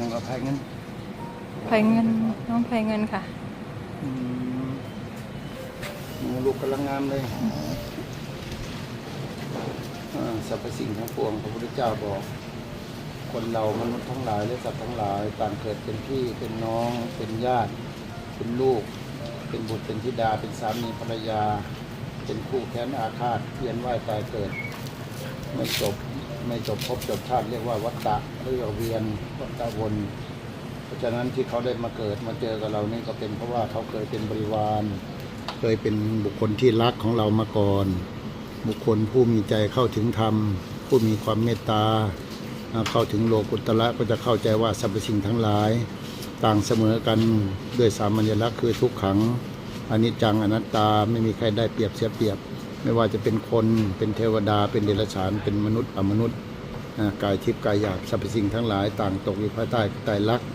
น้องอภัยงั้นไผ่เงินน้องไผ่เงินค่ะ อืมหนูลูกกำลังงามเลยอ่าสรรพสิ่งทั้งปวงพระพุทธเจ้าบอก คนเรามนุษย์ทั้งหลายและสัตว์ทั้งหลายต่างเกิดเป็นพี่เป็นน้อง เป็นญาติ เป็นลูก เป็นบุตรเป็นธิดา เป็นสามีภรรยา เป็นคู่แค้นอาฆาตเวียนว่ายตายเกิดไม่จบ ไม่จบภพจบชาติเรียกว่าวัฏฏะเรียกว่าเวียนวัฏฏะวนเพราะฉะนั้นที่เขาได้มาเกิดมาเจอกับเรานี่ก็เป็นเพราะว่าเขาเคยเป็นบริวาร เคยเป็นบุคคลที่รักของเรามาก่อน บุคคลผู้มีใจเข้าถึงธรรม ผู้มีความเมตตาอ่าเข้าถึงโลกุตระก็จะเข้าใจว่าสรรพสิ่งทั้งหลาย ต่างเสมอกันด้วยสามัญลักษณ์คือทุกขังอนิจจังอนัตตาไม่มีใครได้เปรียบเสียเปรียบ ไม่ว่าจะเป็นคนเป็นเทวดาเป็นเดรัจฉานเป็นมนุษย์อมนุษย์กายทิพย์กายหยาบสรรพสิ่งทั้งหลายต่างตกอยู่ภายใต้ไตรลักษณ์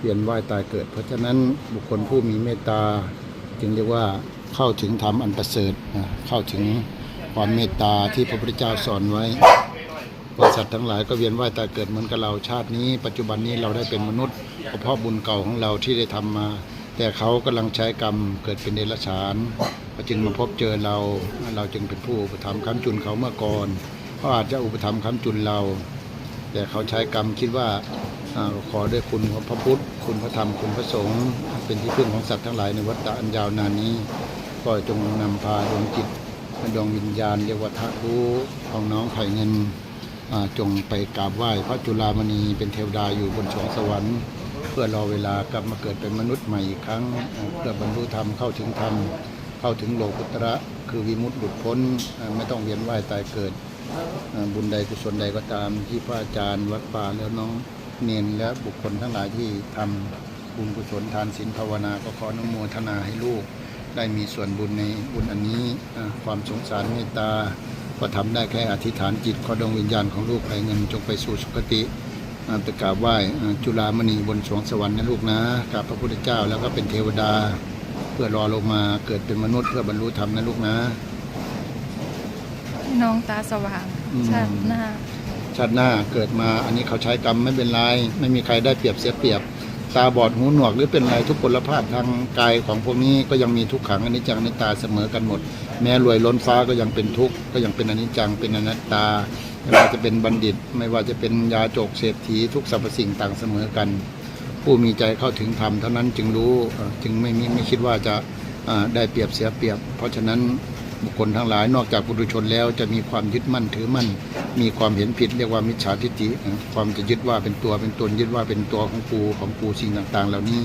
เวียนว่ายตายเกิด เพราะฉะนั้นบุคคลผู้มีเมตตา จึงเรียกว่าเข้าถึงธรรมอันประเสริฐเข้าถึงความเมตตาที่พระพุทธเจ้าสอนไว้บริษัททั้งหลายก็เวียนว่ายตายเกิดเหมือนกับเราชาตินี้ ปัจจุบันนี้เราได้เป็นมนุษย์เพราะบุญเก่าของเราที่ได้ทำมา แต่เขากำลังใช้กรรมเกิดเป็นเดรัจฉาน ก็จึงมาพบเจอเรา เราจึงเป็นผู้อุปถัมภ์ค้ำจุนเขาเมื่อก่อนเขาอาจจะอุปถัมภ์ค้ำจุนเรา แต่เขาใช้กรรมคิดว่าอขอด้วยคุณของพระพุทธ คุณพระธรรม คุณพระสงฆ์ เป็นที่พึ่งของสัตว์ทั้งหลายในวัฏฏะอันยาวนานนี้ ก็จงนำพาดวงจิตดวงวิญญาณเยกว่าทะรู้ของน้องไผ่เงินจงไปกราบไหว้พระจุลามณีเป็นเทวดาอยู่บนสวงสวรรค์ เพื่อรอเวลากลับมาเกิดเป็นมนุษย์ใหม่อีกครั้งเพื่อบรรลุธรรมเข้าถึงธรรม เข้าถึงโลกุตระคือวิมุตติหลุดพ้นไม่ต้องเวียนว่ายตายเกิด บุญใดกุศลใดก็ตาม ที่พระอาจารย์วัดป่าแล้วน้องเนนและบุคคลทั้งหลายที่ทำบุญกุศลทานศีลภาวนาก็ขออนุโมทนาให้ลูก ได้มีส่วนบุญในบุญอันนี้ความสงสารเมตตาก็ทำได้แค่อธิษฐานจิตขอดวงวิญญาณของลูกไผ่เงินจงไปสู่สุคติอ่าไปกราบไหว้จุฬามณีบนสวงสวรรค์นะลูกนะกราบพระพุทธเจ้าแล้วก็เป็นเทวดา พื่อรอลงมาเกิดเป็นมนุษย์เพื่อบรรลุธรรมนะลูกนะ น้องตาสว่างอืม ชาติหน้า ชาติหน้าเกิดมาอันนี้เขาใช้กรรมไม่เป็นไร ไม่มีใครได้เปรียบเสียเปรียบ ตาบอดหูหนวกหรือเป็นอะไรทุกพลภาพทางกายของพวกนี้ก็ยังมีทุกขังอนิจจังอนัตตาเสมอกันหมด แม้รวยล้นฟ้าก็ยังเป็นทุกข์ก็ยังเป็นอนิจจังเป็นอนัตตา ไม่ว่าจะเป็นบัณฑิต ไม่ว่าจะเป็นยาจกเศรษฐีทุกสรรพสิ่งต่างเสมอกัน ผู้มีใจเข้าถึงธรรมเท่านั้นจึงรู้จึงไม่มีไม่คิดว่าจะได้เปรียบเสียเปรียบ เพราะฉะนั้นบุคคลทั้งหลายนอกจากปุถุชนแล้วจะมีความยึดมั่นถือมั่น มีความเห็นผิดเรียกว่ามิจฉาทิฏฐิความจะยึดว่าเป็นตัวเป็นตนยึดว่าเป็นตัวของกูของกูสิ่งต่าง ๆ เหล่านี้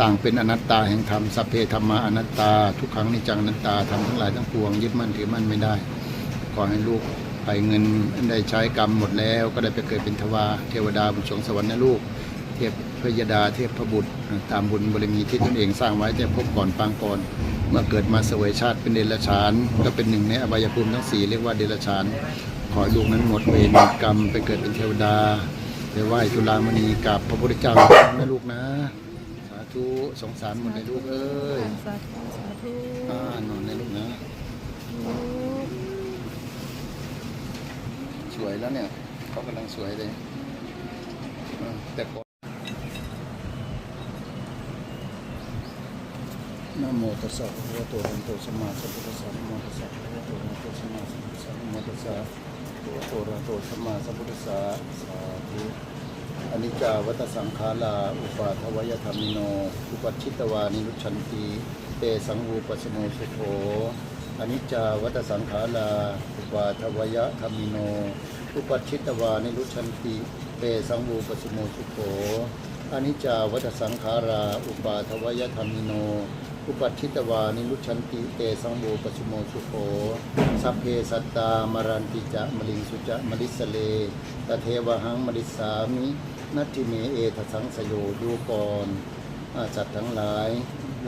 ต่างเป็นอนัตตาแห่งธรรมสัพเพธรรมาอนัตตา ทุกครั้งนิจังอนัตตาทำทั้งหลายทั้งปวงยึดมั่นถือมั่นไม่ได้ขอให้ลูกไปเงินได้ใช้กรรมหมดแล้ว ก็ได้ไปเกิดเป็นทวาเทวดาบนสวงสวรรค์นะลูกเทพ พยดาเทพพบุตรตามบุญบารมีที่ตนเองสร้างไว้แต่พบก่อนปางก่อนเมื่อเกิดมาเสวยชาติเป็นเดรัจฉาน ก็เป็นหนึ่งในอบายภูมิทั้งสี่เรียกว่าเดรัจฉาน ขอลูกนั้นหมดเวรหมดกรรมไปเกิดเป็นเทวดาไปไหว้จุฬามณีกับพระพุทธเจ้านะลูกนะ สาธุสงสารหมดเลยลูกเอ้ยสาธุสาธุอ่านอนเลยลูกนะสวยแล้วเนี่ยเขากำลังสวยเลยอ่าแต่ก่อ นะโมตัสสะภะคะวะโตอะระหะโตสัมมาสัมพุทธัสสะนะโมตัสสะภะคะวะโตอะระหะโตสัมมาสัมพุทธัสสะนะโมตัสสะภะคะวะโตอะระหะโตสัมมาสัมพุทธัสสะสาธุอนิจจาวัตสังขาราอุปาทวยธรรมิโน อุปัชิตวานิรุชันติเตสังวูปสโมสุโธอนิจจาวัตสังขาราอุปาทวยธรรมิโน อุปัชิตวานิรุชันติเตสังวูปสโมสุโขอนิจจาวัตสังขาราอุปาทวยธรรมิโน อุปัชิตวานิรุชันติเตสังวูปสโมสุโขสัพเพสัตตามรันติจะมลิงสุจะมลิสเลตเทวหังมลิสามินัตถิเมเอทสังสโยดูก่อนอาสัตว์ทั้งหลาย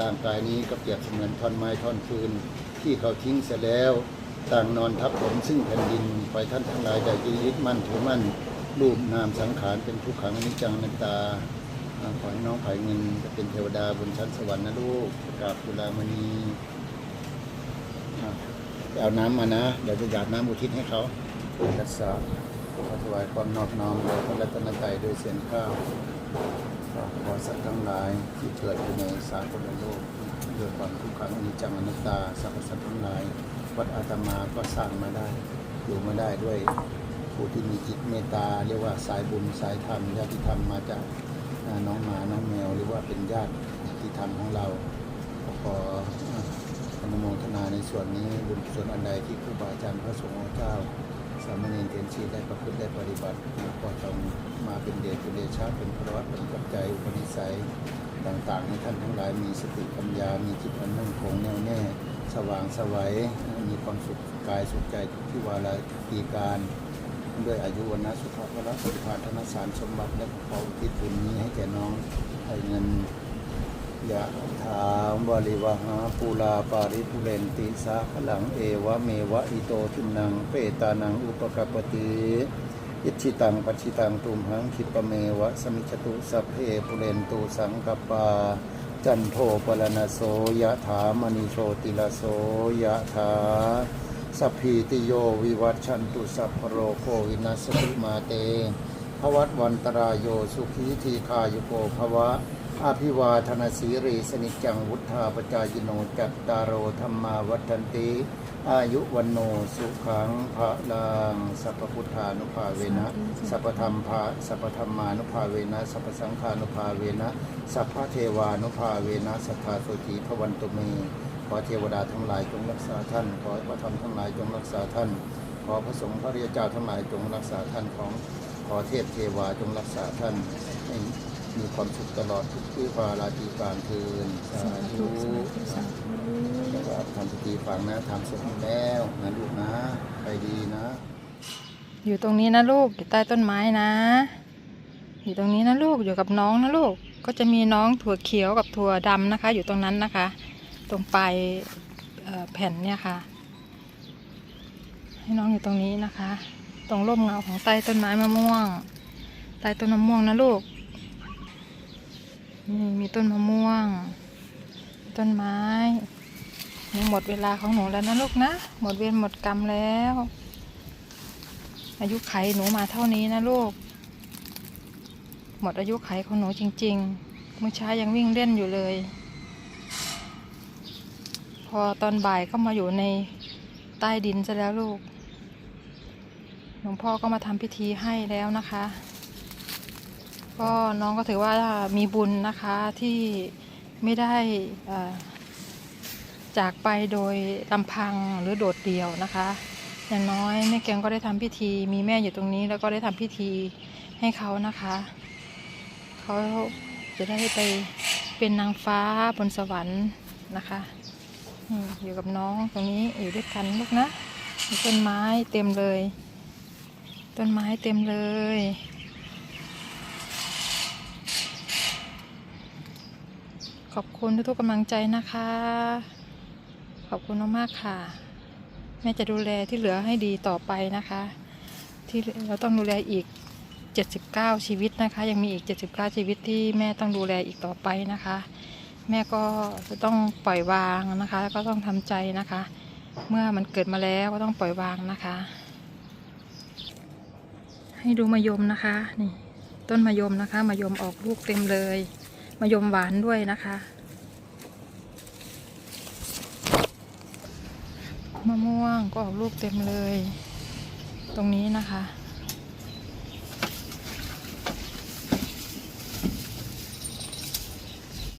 ร่างกายนี้ก็เปรียบเสมือนท่อนไม้ท่อนฟืน ที่เขาทิ้งเสียแล้ว ต่างนอนทับถมซึ่งแผ่นดินไฟท่านทั้งหลายได้ยึดมั่นถือมั่นรูปนามสังขารเป็นทุกขังนิจจังนัตตา ขอให้น้องไผ่เงินจะเป็นเทวดาบนชั้นสวรรค์นะลูกกราบกุลามณีไปเอาน้ำมานะ เดี๋ยวจะหยาดน้ำอุทิศให้เขาตัสสะภขอถวายความนอบน้อมแด่พระรัตนตรัยด้วยเสียงข้าวขอสัตว์ทั้งหลายที่เกิดอยู่ในสากลโลกด้วยความทุกข์ขังอนิจจังอนัตตาสรรพสัตว์ทั้งหลาย วัดอาตมาก็สร้างมาได้ อยู่มาได้ด้วยผู้ที่มีจิตเมตตาเรียกว่าสายบุญสายธรรมญาติธรรมมาจาก น้องหมา น้องแมว หรือว่าเป็นญาติที่ธรรมของเรา ขออนุโมทนาในส่วนนี้บุญกุศลอันใดที่ครูบาอาจารย์พระสงฆ์องค์เจ้า สามเณรเทียนชีได้ประพฤติได้ปฏิบัติก็ต้องมาเป็นเดชเป็นเดชะเป็นพระวัตเป็นปัจจัยอุปนิสัยต่างๆให้ท่านทั้งหลายมีสติปัญญา มีจิตอันมั่นคงแน่วแน่ สว่างสวัยมีความสุขกายสุขใจทุกที่วาระปีการ ด้วยอายุวันนะสุขภาพและสุขภาธนสารสมบัติและขออุทิศบุญนี้ให้แก่น้องให้เงินยะถามวริวหาปูลาปาริปุเรนติสาขลังเอวะเมวะอิโตทินังเปตานังอุปกปปติอิชิตังปัจิตังตุมหังคิปะเมวะสมิจตุสัพเพปุเรนตุสังกปปาจันโทปรณโสยะถามณิโชติลโสยะถา สัพพีติโยวิวัตชันตุสัพพโรโควินัสตุมาเตภวัตวันตรายโยสุขีทีคายุโกภวะอาภิวาธนาสีรีสนิจจังวุธาปจายโนจัตตารโอธรรมาวัฏันติ อายุวันโนสุขังภะลังสัพพุทธานุภาเวนะ สัพธรรมภาสัพธรรมานุภาเวนะ สัพสังฆานุภาเวนะ สัพพเทวานุภาเวนะสัทธาโสติพวันตุเม ขอเทวดาทั้งหลายจงรักษาท่าน ขอพระธรรมทั้งหลายจงรักษาท่าน ขอพระสงฆ์พระริยเจ้าทั้งหลายจงรักษาท่านของขอเทพเทวาจงรักษาท่านให้มีความสุขตลอดทุกที่วาราตีการคืนสาธุแล้วก็ทำพิธีฝังนะทำเสร็จแล้วนะลูกนะ ไปดีนะ อยู่ตรงนี้นะลูกอยู่ใต้ต้นไม้นะ อยู่ตรงนี้นะลูกอยู่กับน้องนะลูกก็จะมีน้องถั่วเขียวกับถั่วดำนะคะ อยู่ตรงนั้นนะคะ ตรงปลายแผ่นเนี่ยค่ะ ให้น้องอยู่ตรงนี้นะคะ ตรงร่มเงาของใต้ต้นไม้มะม่วง ใต้ต้นมะม่วงนะลูกนี่มีต้นมะม่วง ต้นไม้นี่หมดเวลาของหนูแล้วนะลูกนะ หมดเวรหมดกรรมแล้ว อายุไขหนูมาเท่านี้นะลูก หมดอายุไขของหนูจริง ๆ เมื่อเช้ายังวิ่งเล่นอยู่เลย พอตอนบ่ายก็มาอยู่ในใต้ดินซะแล้วลูก หลวงพ่อก็มาทำพิธีให้แล้วนะคะ ก็น้องก็ถือว่ามีบุญนะคะที่ไม่ได้อ่อจากไปโดยลำพังหรือโดดเดี่ยวนะคะ อย่างน้อยแม่แกงก็ได้ทำพิธี มีแม่อยู่ตรงนี้แล้วก็ได้ทำพิธีให้เขานะคะเขาจะได้ไปเป็นนางฟ้าบนสวรรค์นะคะ อยู่กับน้องตรงนี้อยู่ด้วยกันลูกนะมีต้นไม้เต็มเลย ต้นไม้เต็มเลย ขอบคุณทุกๆกำลังใจนะคะ ขอบคุณมากๆค่ะ แม่จะดูแลที่เหลือให้ดีต่อไปนะคะ ที่เราต้องดูแลอีก 79 ชีวิตนะคะ ยังมีอีก 79 ชีวิตที่แม่ต้องดูแลอีกต่อไปนะคะ แม่ก็จะต้องปล่อยวางนะคะ แล้วก็ต้องทำใจนะคะ เมื่อมันเกิดมาแล้วก็ต้องปล่อยวางนะคะ ให้ดูมะยมนะคะ นี่ ต้นมะยมนะคะมะยมออกลูกเต็มเลยมะยมหวานด้วยนะคะมะม่วงก็ออกลูกเต็มเลย ตรงนี้นะคะ